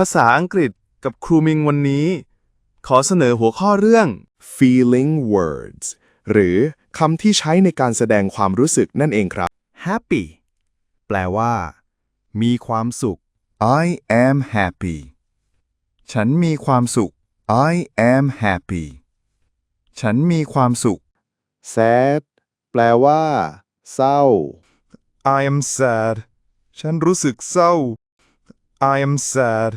ภาษาอังกฤษกับครูมิงวันนี้ ขอเสนอหัวข้อเรื่อง feeling words หรือคำที่ใช้ในการแสดงความรู้สึกนั่นเองครับ happy แปลว่า มีความสุข I am happy ฉันมีความสุข I am happy ฉันมีความสุข sad แปลว่า เศร้า I am sad ฉันรู้สึกเศร้า I am sad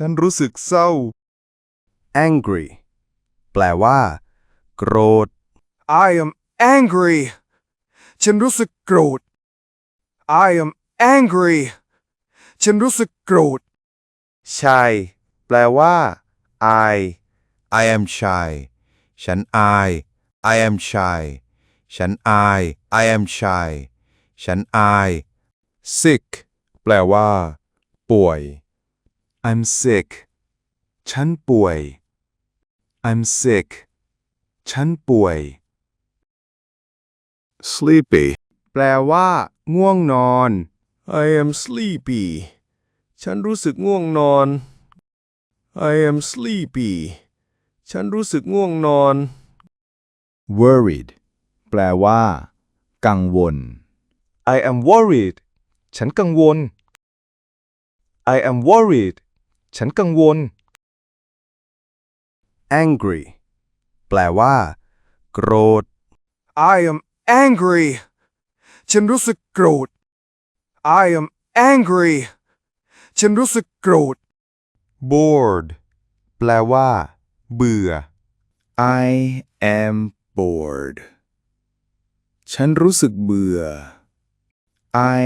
ฉันรู้สึกเศร้า angry แปลว่า โกรธ I am angry ฉันรู้สึกโกรธ I am angry ฉันรู้สึกโกรธ shy แปลว่า I I am shy ฉันอาย I am shy ฉันอาย I am shy ฉันอาย sick แปลว่า ป่วย I'm sick ฉันป่วย I'm sick ฉันป่วย sleepy แปลว่า ง่วงนอน I am sleepy ฉันรู้สึกง่วงนอน I am sleepy ฉันรู้สึกง่วงนอน worried แปลว่า กังวล I am worried ฉันกังวล I am worried ฉันกังวล angry แปลว่า โกรธ I am angry ฉันรู้สึกโกรธ I am angry ฉันรู้สึกโกรธ bored แปลว่า เบื่อ I am bored ฉันรู้สึกเบื่อ I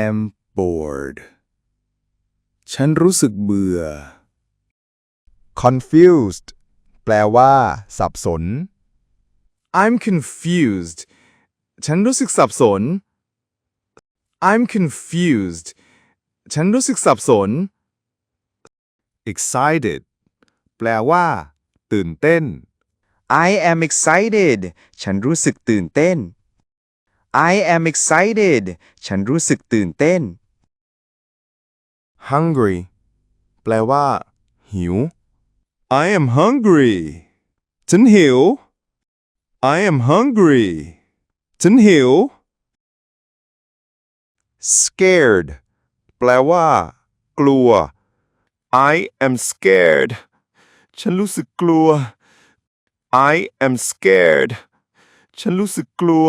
am bored ฉันรู้สึกเบื่อ confused แปลว่า สับสน I'm confused ฉันรู้สึกสับสน I'm confused ฉันรู้สึกสับสน excited แปลว่า ตื่นเต้น I am excited ฉันรู้สึกตื่นเต้น I am excited ฉันรู้สึกตื่นเต้น hungry แปลว่า หิว I am hungry ฉันหิว I am hungry ฉันหิว scared แปลว่า กลัว I am scared ฉันรู้สึกกลัว I am scared ฉันรู้สึกกลัว